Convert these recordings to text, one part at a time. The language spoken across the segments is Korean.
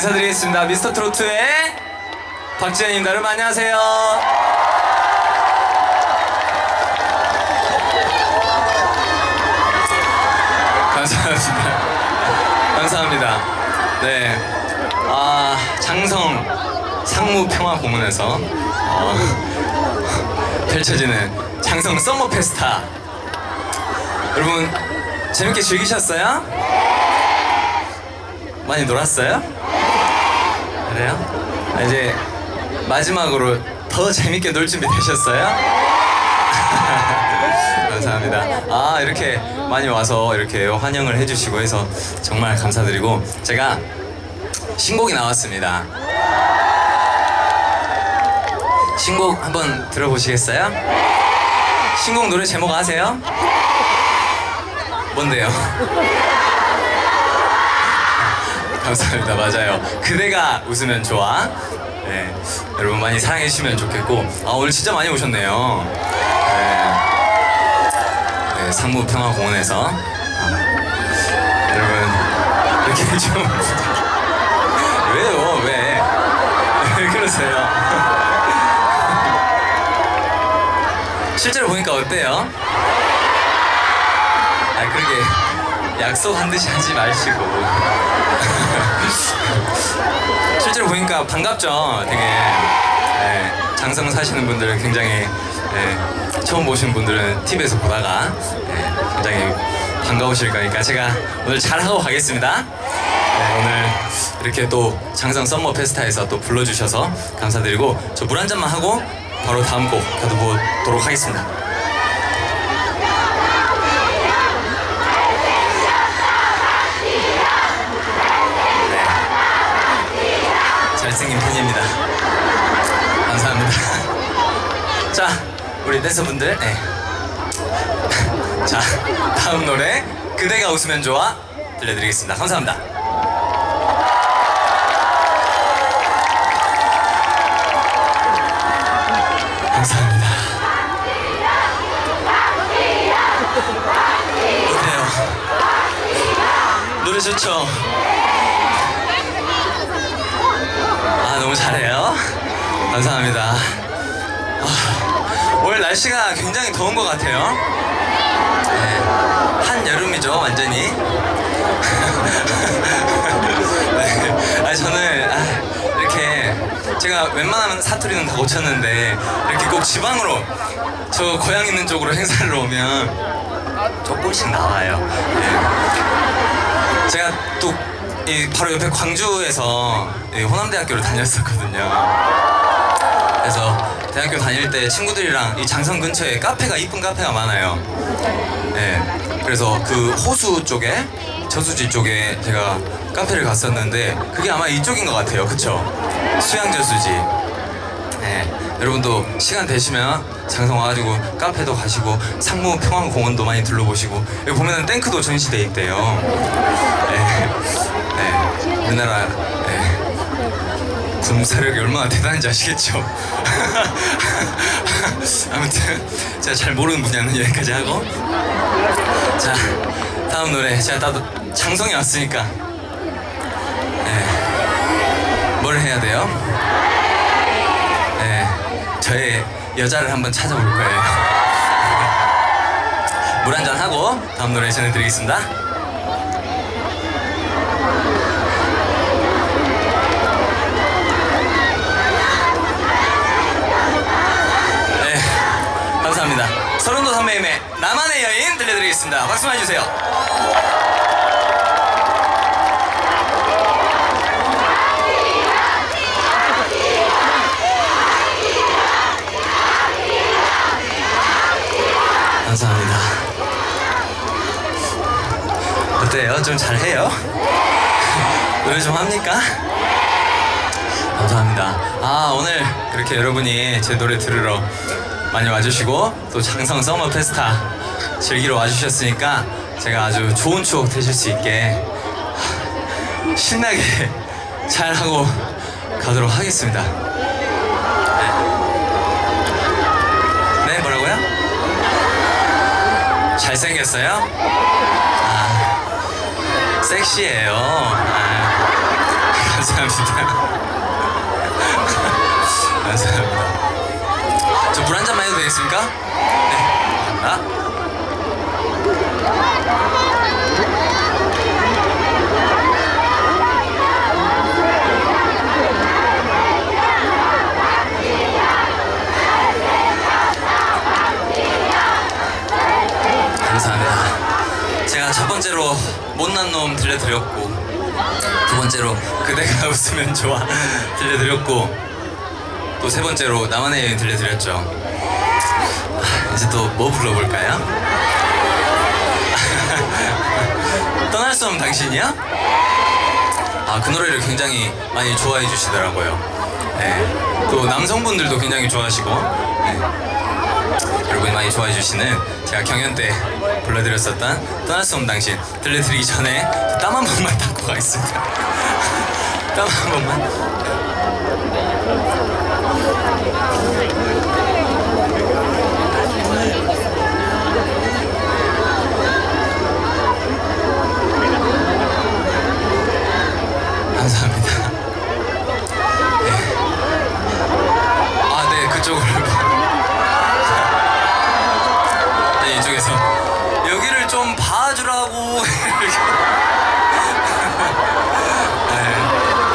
인사드리겠습니다. 미스터 트로트의 박지현입니다. 여러분 안녕하세요. 감사합니다. 감사합니다. 네. 아, 장성 상무평화공원에서 어, 펼쳐지는 장성 썸머 페스타. 여러분, 재밌게 즐기셨어요? 많이 놀았어요? 그래요? 아, 이제 마지막으로 더 재밌게 놀 준비 되셨어요? 감사합니다. 아 이렇게 많이 와서 이렇게 환영을 해주시고 해서 정말 감사드리고 제가 신곡이 나왔습니다. 신곡 한번 들어보시겠어요? 신곡 노래 제목 아세요? 뭔데요? 감사합니다. 맞아요. 그대가 웃으면 좋아. 네, 여러분 많이 사랑해 주시면 좋겠고 아 오늘 진짜 많이 오셨네요. 네, 네, 상무평화공원에서 아, 여러분 이렇게 좀 왜요? 왜? 왜 그러세요? 실제로 보니까 어때요? 아 그러게 약속 한 듯이 하지 마시고. 실제로 보니까 반갑죠. 되게 네, 장성 사시는 분들 굉장히 네, 처음 보신 분들은 TV에서 보다가 네, 굉장히 반가우실 거니까 제가 오늘 잘하고 가겠습니다. 네, 오늘 이렇게 또 장성 썸머 페스타에서 또 불러주셔서 감사드리고 저 물 한 잔만 하고 바로 다음 곡 가도보도록 하겠습니다 잘생긴 팬입니다. 감사합니다. 자, 우리 댄서분들, 네. 자, 다음 노래 그대가 웃으면 좋아 들려드리겠습니다. 감사합니다. 감사합니다. 어때요? 노래 좋죠? 아 너무 잘해요. 감사합니다. 아, 오늘 날씨가 굉장히 더운 것 같아요. 네, 한 여름이죠 완전히. 네, 아 저는 아, 이렇게 제가 웬만하면 사투리는 다 고쳤는데 이렇게 꼭 지방으로 저 고향 있는 쪽으로 행사를 오면 조금씩 나와요. 네. 제가 또이 바로 옆에 광주에서 이 호남대학교를 다녔었거든요. 그래서 대학교 다닐 때 친구들이랑 이 장성 근처에 카페가 이쁜 카페가 많아요. 네. 그래서 그 호수 쪽에 저수지 쪽에 제가 카페를 갔었는데 그게 아마 이쪽인 것 같아요. 그쵸? 수양 저수지. 네. 여러분도 시간 되시면 장성 와가지고 카페도 가시고 상무 평화공원도 많이 둘러보시고 여기 보면은 탱크도 전시돼 있대요. 네. 네. 우리나라 네. 군사력이 얼마나 대단한지 아시겠죠? 아무튼 제가 잘 모르는 분야는 여기까지 하고 자 다음 노래 제가 나도 장성에 왔으니까 네. 뭘 해야 돼요? 네. 저의 여자를 한번 찾아볼 거예요. 물 한잔 하고 다음 노래 전해드리겠습니다. 네, 감사합니다. 서른도 선배님의 나만의 여인 들려드리겠습니다. 박수 많이 주세요. 감사합니다. 어때요? 좀 잘해요? 노래 좀 합니까? 감사합니다. 아, 오늘 그렇게 여러분이 제 노래 들으러 많이 와주시고 또 장성 서머 페스타 즐기러 와주셨으니까 제가 아주 좋은 추억 되실 수 있게 신나게 잘 하고 가도록 하겠습니다. 네, 네 뭐라고요? 잘생겼어요? 아, 섹시해요. 아, 감사합니다. 감사합니다. 저물한 잔만 해도 되겠습니까? 네. 감사합니다. 감사합니다. 제가 첫 번째로 못난 놈 들려드렸고 두 번째로 그대가 웃으면 좋아 들려드렸고 또 세 번째로 나만의 여인 들려드렸죠. 아, 이제 또 뭐 불러볼까요? 떠날 수 없는 당신이야? 아, 그 노래를 굉장히 많이 좋아해 주시더라고요. 네. 또 남성분들도 굉장히 좋아하시고, 네. 여러분이 많이 좋아해 주시는 제가 경연 때 불러드렸었던 떠날 수 없는 당신 들려드리기 전에 땀 한 번만 닦고 가겠습니다. 땀 한 번만. 감사합니다. 네. 아, 네, 그쪽으로. 네, 이쪽에서 여기를 좀 봐주라고. 네,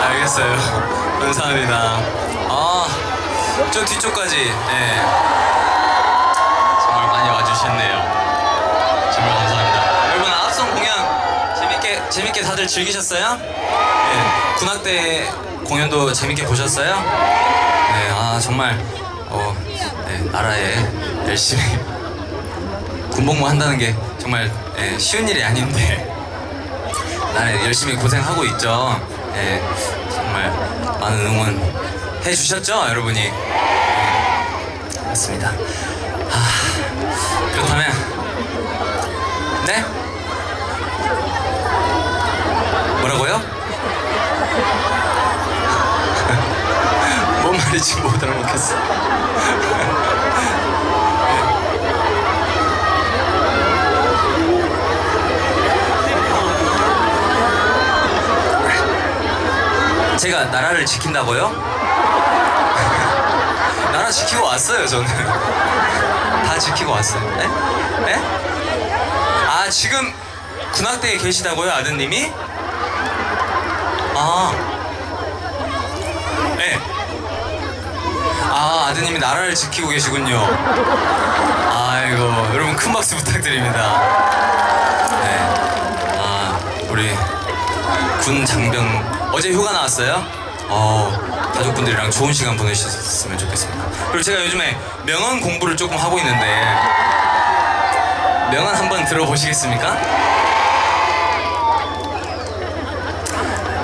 알겠어요. 감사합니다. 아, 저 뒤쪽까지. 네. 정말 많이 와주셨네요. 정말 감사합니다. 여러분 앞선 공연 재밌게 재밌게 다들 즐기셨어요? 네. 군악대 공연도 재밌게 보셨어요? 네, 아 정말 어, 네, 나라에 열심히 군복무 한다는 게 정말 예, 쉬운 일이 아닌데 나라에 열심히 고생하고 있죠. 예, 정말 많은 응원 해주셨죠, 여러분이? 네, 맞습니다. 아, 그렇다면 네? 뭐라고요? 뭔 말인지 못 알아먹겠어. 제가 나라를 지킨다고요? 나라 지키고 왔어요, 저는. 다 지키고 왔어요. 네? 네? 아, 지금 군악대에 계시다고요, 아드님이? 아. 네. 아, 아드님이 나라를 지키고 계시군요. 아이고, 여러분 큰 박수 부탁드립니다. 네. 아, 우리 군 장병 어제 휴가 나왔어요? 어, 가족분들이랑 좋은 시간 보내셨으면 좋겠습니다. 그리고 제가 요즘에 명언 공부를 조금 하고 있는데 명언 한번 들어보시겠습니까?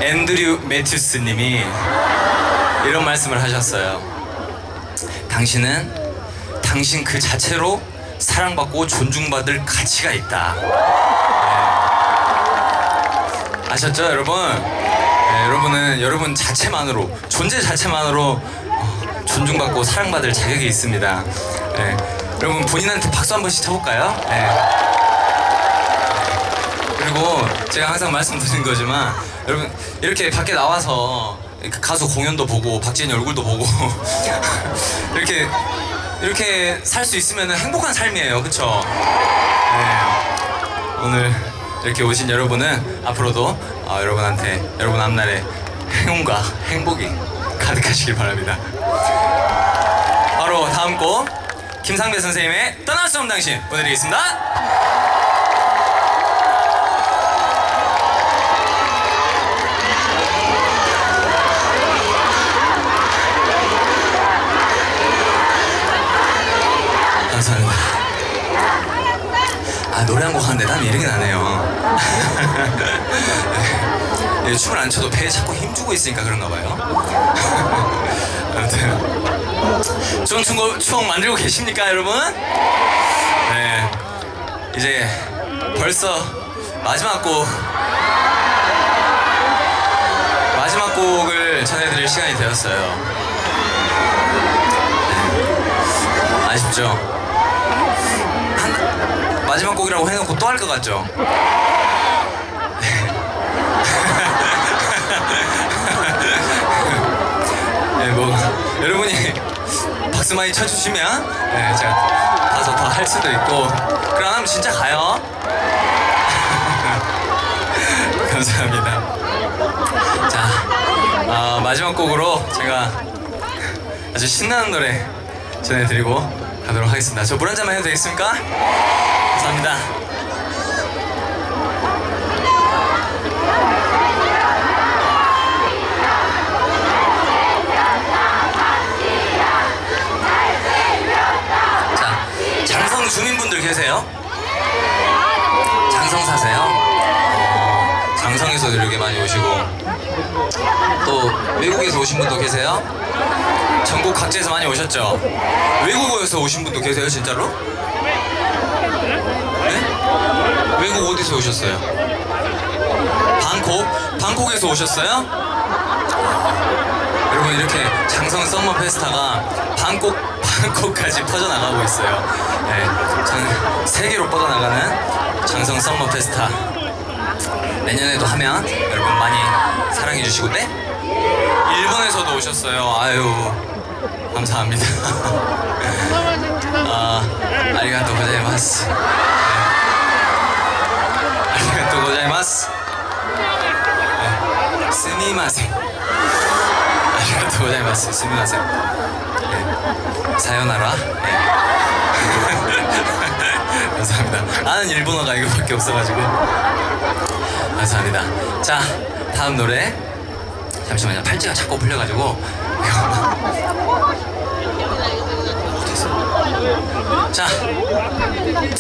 앤드류 매튜스 님이 이런 말씀을 하셨어요. 당신은 당신 그 자체로 사랑받고 존중받을 가치가 있다. 네. 아셨죠, 여러분? 네, 여러분은 여러분 자체만으로 존재 자체만으로 어, 존중받고 사랑받을 자격이 있습니다. 네, 여러분 본인한테 박수 한 번씩 쳐볼까요? 네. 그리고 제가 항상 말씀드린 거지만 여러분 이렇게 밖에 나와서 그 가수 공연도 보고 박지현이 얼굴도 보고 이렇게 이렇게 살 수 있으면 행복한 삶이에요, 그렇죠? 네. 오늘 이렇게 오신 여러분은 앞으로도 어, 여러분한테 여러분 앞날에 행운과 행복이 가득하시길 바랍니다. 바로 다음 곡 김상배 선생님의 떠날 수 없는 당신 보내드리겠습니다. 아 노래 한 곡 하는데 땀이 이렇게 나네요. 네, 춤을 안 춰도 배에 자꾸 힘주고 있으니까 그런가 봐요. 아무튼 좋은 추억, 추억 만들고 계십니까 여러분? 네 이제 벌써 마지막 곡 마지막 곡을 전해드릴 시간이 되었어요. 네. 아쉽죠? 한, 마지막 곡이라고 해놓고 또 할 것 같죠? 네, 뭐 여러분이 박수 많이 쳐주시면 네, 제가 가서 더할 수도 있고 그럼 하면 진짜 가요. 감사합니다. 자, 어, 마지막 곡으로 제가 아주 신나는 노래 전해드리고 가도록 하겠습니다. 저 물 한 잔만 해도 되겠습니까? 감사합니다. 자, 장성 주민분들 계세요? 장성 사세요? 어, 장성에서도 이렇게 많이 오시고 또 외국에서 오신 분도 계세요? 전국 각지에서 많이 오셨죠? 외국에서 오신 분도 계세요, 진짜로? 네? 외국 어디서 오셨어요? 방콕? 방콕에서 오셨어요? 여러분 이렇게 장성 썸머 페스타가 방콕 방콕까지 퍼져나가고 있어요. 네, 전 세계로 뻗어나가는 장성 썸머 페스타 내년에도 하면 여러분 많이 사랑해 주시고 네? 일본에서도 오셨어요. 아유 감사합니다. 아 아리가또 고자이마스. 네. 아리가또 고자이마스. 네. 스미마생. 아리가또 고자이마스. 스미마생. 네. 사요나라. 네. 감사합니다. 아는 일본어가 이거밖에 없어가지고. 감사합니다. 자, 다음 노래. 잠시만요. 팔찌가 자꾸 풀려가지고. 자,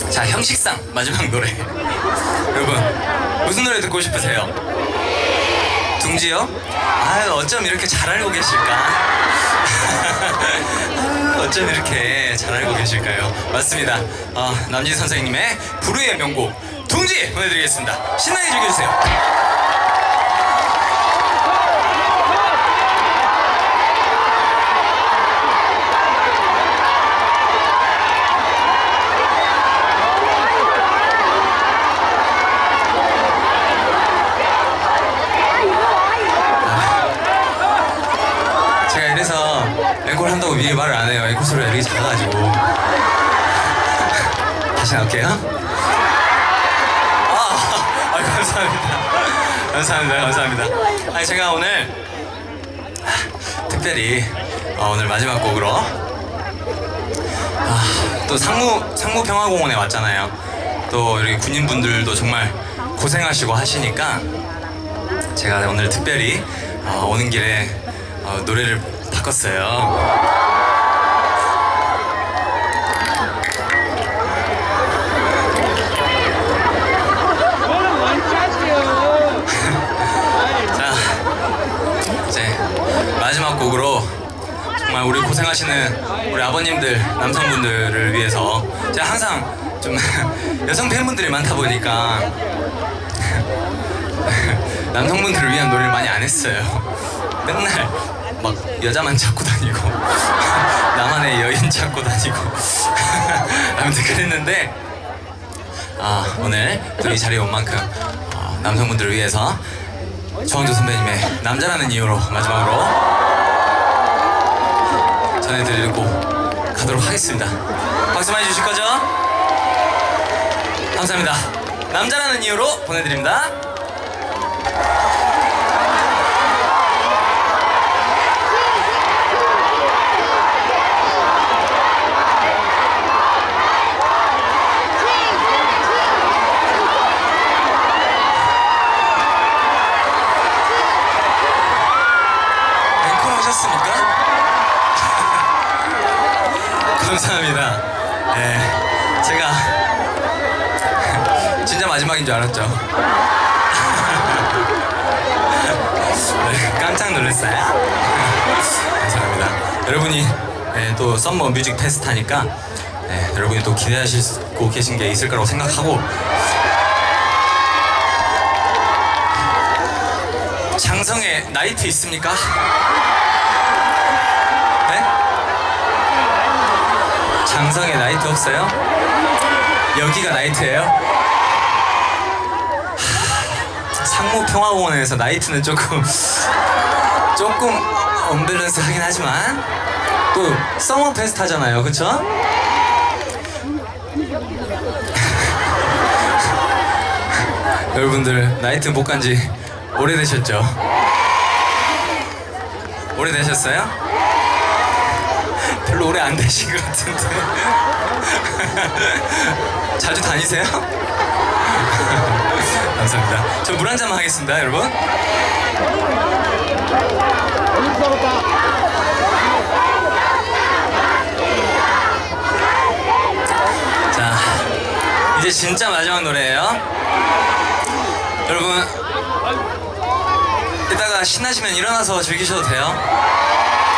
자 형식상 마지막 노래. 여러분 무슨 노래 듣고 싶으세요? 둥지요? 아유 어쩜 이렇게 잘 알고 계실까? 어쩜 이렇게 잘 알고 계실까요? 맞습니다. 어, 남진 선생님의 불후의 명곡 둥지 보내드리겠습니다. 신나게 즐겨주세요. 앵콜 한다고 미리 말을 안 해요. 앵콜 소리가 되게 작아가지고. 다시 나올게요. 감사합니다. 감사합니다. 감사합니다. 아니, 제가 오늘 아, 특별히 어, 오늘 마지막 곡으로 아, 또 상무, 상무 평화공원에 왔잖아요. 또 이렇게 군인분들도 정말 고생하시고 하시니까 제가 오늘 특별히 어, 오는 길에 어, 노래를 바꿨어요. 자, 이제 마지막 곡으로 우리 고생하시는 우리 아버님들, 남성분들을 위해서 제가 항상 좀 여성 팬분들이 많다 보니까 남성분들을 위한 노래를 많이 안 했어요. 맨날 막 여자만 찾고 다니고 나만의 여인 찾고 다니고 아무튼 그랬는데 아 오늘 또 이 자리에 온 만큼 어, 남성분들을 위해서 조항조 선배님의 남자라는 이유로 마지막으로 전해드리고 가도록 하겠습니다. 박수 많이 주실 거죠? 감사합니다. 남자라는 이유로 보내드립니다. 앵콜 하셨습니까? 감사합니다. 네, 제가 진짜 마지막인 줄 알았죠. 네, 깜짝 놀랐어요. 감사합니다. 여러분이 네, 또 썸머 뮤직 페스타니까 네, 여러분이 또 기대하시고 계신 게 있을 거라고 생각하고 장성에 나이트 있습니까? 장성에 나이트 없어요? 여기가 나이트예요? 하, 상무 평화공원에서 나이트는 조금 조금 언밸런스 하긴 하지만 또 서머 페스트 하잖아요 그쵸? 여러분들 나이트 못 간 지 오래되셨죠? 오래되셨어요? 별로 오래 안 되신 것 자주 다니세요? 감사합니다. 저 물 한 잔만 하겠습니다 여러분. 자 이제 진짜 마지막 노래예요. 여러분 이따가 신나시면 일어나서 즐기셔도 돼요.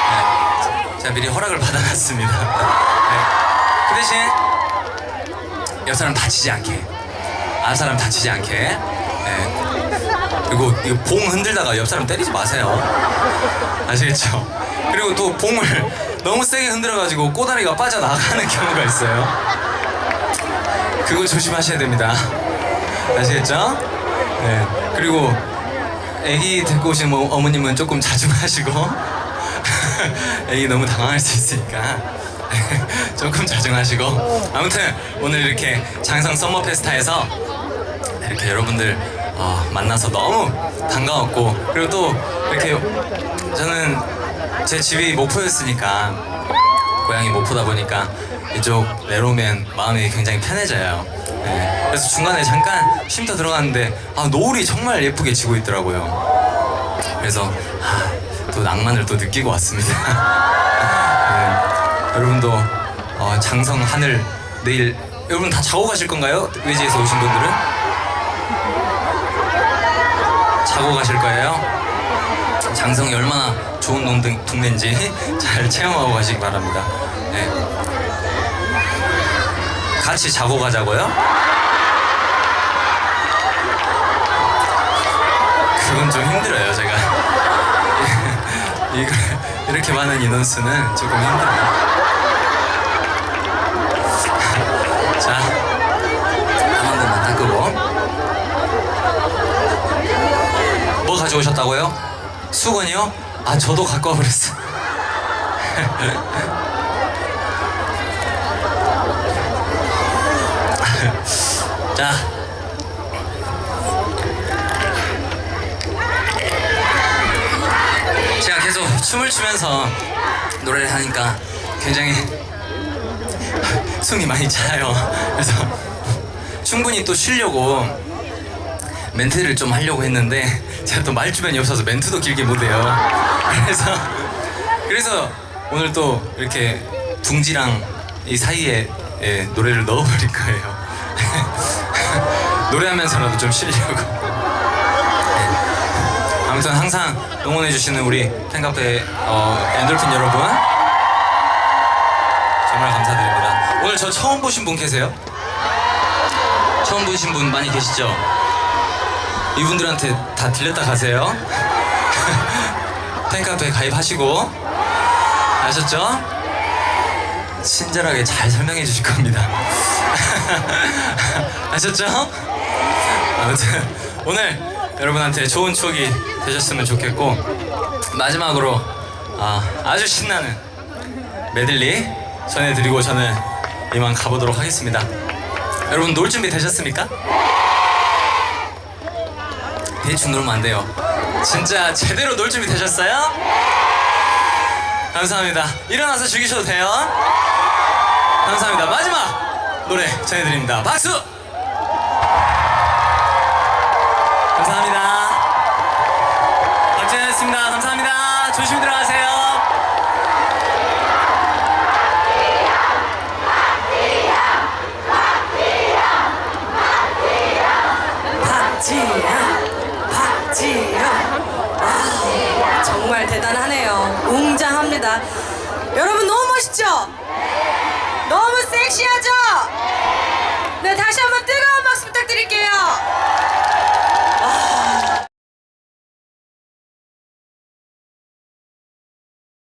네, 제가 미리 허락을 받아놨습니다. 네. 그 대신 옆 사람 다치지 않게 앞 사람 다치지 않게 네. 그리고 이거 봉 흔들다가 옆 사람 때리지 마세요 아시겠죠? 그리고 또 봉을 너무 세게 흔들어가지고 꼬다리가 빠져나가는 경우가 있어요 그거 조심하셔야 됩니다 아시겠죠? 네. 그리고 애기 데리고 오신 뭐 어머님은 조금 자중하시고 애기 너무 당황할 수 있으니까 조금 자중하시고 아무튼 오늘 이렇게 장성 썸머 페스타에서 이렇게 여러분들 어, 만나서 너무 반가웠고 그리고 또 이렇게 저는 제 집이 목포였으니까 고향이 목포다 보니까 이쪽 내려오면 마음이 굉장히 편해져요. 네. 그래서 중간에 잠깐 쉼터 들어갔는데 아, 노을이 정말 예쁘게 지고 있더라고요. 그래서 아, 또 낭만을 또 느끼고 왔습니다. 네. 여러분도 어, 장성 하늘 내일 여러분 다 자고 가실 건가요? 외지에서 오신 분들은 자고 가실 거예요? 장성이 얼마나 좋은 동네, 동네인지 잘 체험하고 가시기 바랍니다. 네. 같이 자고 가자고요? 그건 좀 힘들어요, 제가. 이렇게 많은 인원수는 조금 힘들어요. 자, 한 번만 닦고. 뭐 가져오셨다고요? 수건이요? 아 저도 갖고 와버렸어 자 제가 계속 춤을 추면서 노래를 하니까 굉장히 숨이 많이 차요 그래서 충분히 또 쉬려고 멘트를 좀 하려고 했는데 제가 또 말주변이 없어서 멘트도 길게 못해요. 그래서 그래서 오늘 또 이렇게 둥지랑 이 사이에 예, 노래를 넣어버릴 거예요. 노래하면서라도 좀 쉬려고. 네. 아무튼 항상 응원해주시는 우리 팬카페 어, 엔돌핀 여러분 정말 감사드립니다. 오늘 저 처음 보신 분 계세요? 처음 보신 분 많이 계시죠? 이분들한테 다 들렸다 가세요. 팬카페 가입하시고 아셨죠? 친절하게 잘 설명해 주실 겁니다. 아셨죠? 아무튼 오늘 여러분한테 좋은 추억이 되셨으면 좋겠고 마지막으로 아, 아주 신나는 메들리 전해드리고 저는 이만 가보도록 하겠습니다. 여러분 놀 준비 되셨습니까? 대충 놀면 안 돼요. 진짜 제대로 놀 준비 되셨어요? 감사합니다. 일어나서 즐기셔도 돼요. 감사합니다. 마지막 노래 전해드립니다. 박수! 감사합니다. 박진현이었습니다. 감사합니다. 조심히 들어가세요.